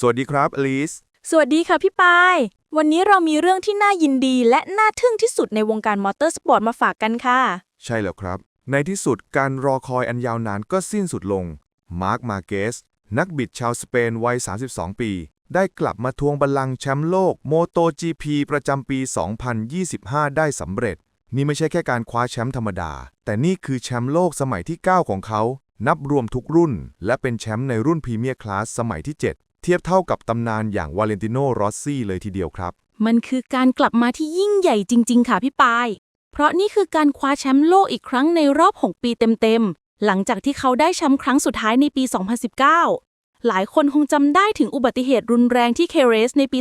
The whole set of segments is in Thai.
สวัสดีครับอลิส สวัสดีค่ะพี่ปาย วันนี้เรามีเรื่องที่น่ายินดีและน่าทึ่งที่สุดในวงการมอเตอร์สปอร์ตมาฝากกันค่ะ ใช่แล้วครับ ในที่สุดการรอคอยอันยาวนานก็สิ้นสุดลง มาร์คมาเกส นักบิดชาวสเปนวัย 32 ปี ได้กลับมาทวงบัลลังก์แชมป์โลกโมโต GP ประจำปี 2025 ได้สำเร็จ นี่ไม่ใช่แค่การคว้าแชมป์ธรรมดา แต่นี่คือแชมป์โลกสมัยที่ 9 ของเขา นับรวมทุกรุ่น และเป็นแชมป์ในรุ่นพรีเมียร์คลาสสมัยที่ 7 เทียบเท่ากับตำนานอย่างวาเลนติโนรอสซี่เลยทีเดียวครับ มันคือการกลับมาที่ยิ่งใหญ่จริง ๆ ค่ะพี่ปาย เพราะนี่คือการคว้าแชมป์โลกอีกครั้งในรอบ 6 ปีเต็ม ๆ หลังจากที่เขาได้แชมป์ครั้งสุดท้ายในปี 2019 หลายคนคงจำได้ถึงอุบัติเหตุรุนแรงที่เคเรสในปี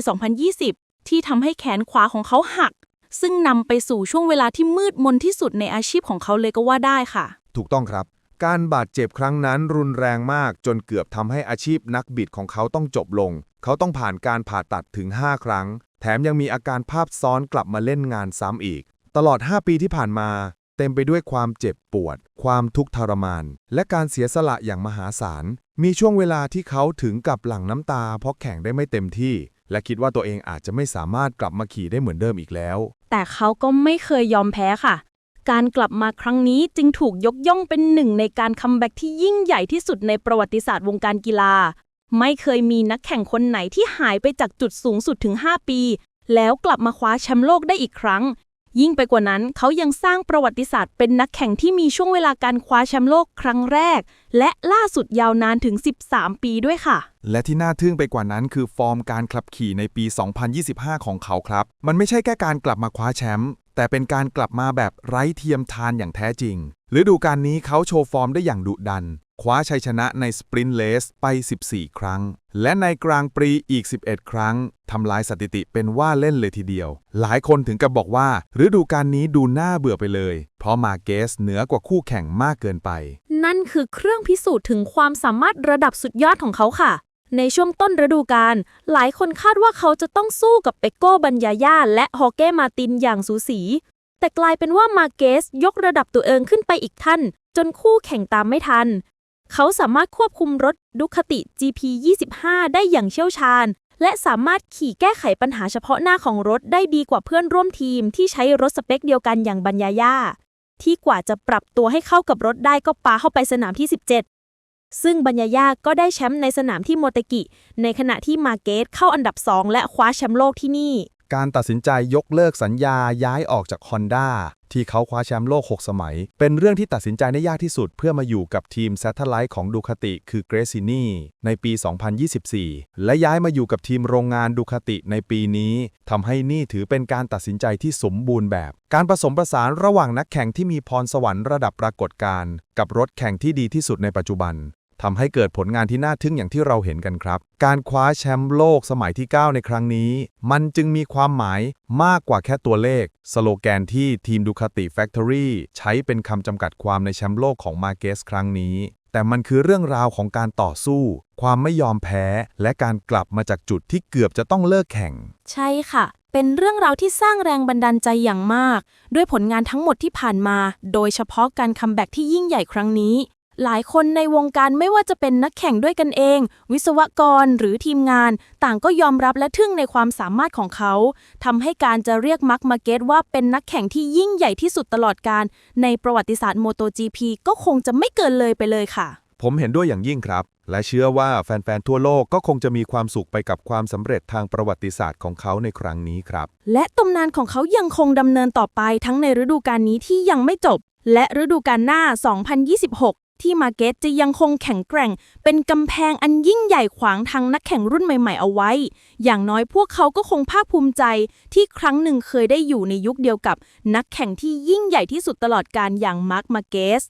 2020 ที่ทำให้แขนขวาของเขาหัก ซึ่งนำไปสู่ช่วงเวลาที่มืดมนที่สุดในอาชีพของเขาเลยก็ว่าได้ค่ะ ถูกต้องครับ การบาดเจ็บครั้งนั้นรุนแรงมากจนเกือบทำให้อาชีพนักบิดของเขาต้องจบลง เขาต้องผ่านการผ่าตัดถึง 5 ครั้ง แถมยังมีอาการภาพซ้อนกลับมาเล่นงานซ้ำอีก ตลอด 5 ปีที่ผ่านมา เต็มไปด้วยความเจ็บปวด ความทุกข์ทรมาน และการเสียสละอย่างมหาศาล มีช่วงเวลาที่เขาถึงกับหลั่งน้ำตา เพราะแข่งได้ไม่เต็มที่ และคิดว่าตัวเองอาจจะไม่สามารถกลับมาขี่ได้เหมือนเดิมอีกแล้ว แต่เขาก็ไม่เคยยอมแพ้ค่ะ การกลับมาครั้งนี้จึงถูกยกย่องเป็นหนึ่งในการคัมแบ็กที่ยิ่งใหญ่ที่สุดในประวัติศาสตร์วงการกีฬา ไม่เคยมีนักแข่งคนไหนที่หายไปจากจุดสูงสุดถึง 5 ปี แล้วกลับมาคว้าแชมป์โลกได้อีกครั้ง ยิ่งไปกว่านั้นเขายังสร้างประวัติศาสตร์เป็นนักแข่งที่มีช่วงเวลาการคว้าแชมป์โลกครั้งแรก และล่าสุดยาวนานถึง 13 ปีด้วยค่ะ และที่น่าทึ่งไปกว่านั้นคือฟอร์มการขับขี่ในปี 2025 ของเขาครับ มันไม่ใช่แค่การกลับมาคว้าแชมป์แต่เป็นการกลับมาแบบไร้เทียมทานอย่างแท้จริง ฤดูกาลนี้เขาโชว์ฟอร์มได้อย่างดุดัน คว้าชัยชนะในสปรินต์เลสไป 14 ครั้ง และในกลางปรีอีก 11 ครั้ง ทำลายสถิติเป็นว่าเล่นเลยทีเดียว หลายคนถึงกับบอกว่า ฤดูกาลนี้ดูน่าเบื่อไปเลย เพราะมาเกสเหนือกว่าคู่แข่งมากเกินไป นั่นคือเครื่องพิสูจน์ถึงความสามารถระดับสุดยอดของเขาค่ะ ในช่วงต้นฤดูกาลหลายคนคาดว่าเขาจะต้องสู้กับเปโก้บัญญาย่าและฮอเก้มาตินอย่างสูสี แต่กลายเป็นว่ามาเกสยกระดับตัวเองขึ้นไปอีกท่านจนคู่แข่งตามไม่ทัน เขาสามารถควบคุมรถดุคติ GP 25ได้อย่างเชี่ยวชาญ และสามารถขี่แก้ไขปัญหาเฉพาะหน้าของรถได้ดีกว่าเพื่อนร่วมทีมที่ใช้รถสเปคเดียวกันอย่างบัญญาย่าที่กว่าจะปรับตัวให้เข้ากับรถได้ก็ปาเข้าไปสนามที่ 17 ซึ่งบัญญาย่าก็ได้แชมป์ในสนามที่โมเตกิ ในขณะที่มาเกสเข้าอันดับ 2 และคว้าแชมป์โลกที่นี่ การตัดสินใจยกเลิกสัญญาย้ายออกจาก Honda ที่เขาคว้าแชมป์โลก 6 สมัย เป็นเรื่องที่ตัดสินใจได้ยากที่สุดเพื่อมาอยู่กับทีม s a t e l l i t e ของดูคาติคือเกรซินีในปี 2024 และย้ายมาอยู่กับทีมโรงงานดูคาติในปีนี้ทำให้นี่ถือเป็นการตัดสินใจที่สมบูรณ์แบบ การผสมผสานระหว่างนักแข่งที่มีพรสวรรค์ระดับปรากฏการ์กับรถแข่งที่ดีที่สุดในปัจจุบัน ทำให้เกิดผลงานที่น่าทึ่งอย่างที่เราเห็นกันครับ การคว้าแชมป์โลกสมัยที่ 9 ในครั้งนี้ มันจึงมีความหมายมากกว่าแค่ตัวเลข สโลแกนที่ทีมดูคาติแฟคทอรี่ใช้เป็นคำจำกัดความในแชมป์โลกของมาเกสครั้งนี้ แต่มันคือเรื่องราวของการต่อสู้ ความไม่ยอมแพ้ และการกลับมาจากจุดที่เกือบจะต้องเลิกแข่ง ใช่ค่ะเป็นเรื่องราวที่สร้างแรงบันดาลใจอย่างมาก ด้วยผลงานทั้งหมดที่ผ่านมา โดยเฉพาะการคัมแบ็กที่ยิ่งใหญ่ครั้งนี้ หลายคนในวงการไม่ว่าจะเป็นนักแข่งด้วยกันเอง วิศวกรหรือทีมงาน ต่างก็ยอมรับและทึ่งในความสามารถของเขาทำให้การจะเรียกมาร์คมาเกตว่าเป็นนักแข่งที่ยิ่งใหญ่ที่สุดตลอดการ ในประวัติศาสตร์ MotoGP ก็คงจะไม่เกินเลยไปเลยค่ะ ผมเห็นด้วยอย่างยิ่งครับ และเชื่อว่าแฟน ๆ ทั่วโลกก็คงจะมีความสุขไปกับความสำเร็จทางประวัติศาสตร์ของเขาในครั้งนี้ครับ และตำนานของเขายังคงดำเนินต่อไปทั้งในฤดูกาลนี้ที่ยังไม่จบ และฤดูกาลหน้า 2026 ที่มาเกตจะยังคงแข็งแกร่ง เป็นกำแพงอันยิ่งใหญ่ขวางทางนักแข่งรุ่นใหม่ ๆ เอาไว้ อย่างน้อยพวกเขาก็คงภาคภูมิใจที่ครั้งหนึ่งเคยได้อยู่ในยุคเดียวกับนักแข่งที่ยิ่งใหญ่ที่สุดตลอดการอย่างมาร์คมาเกส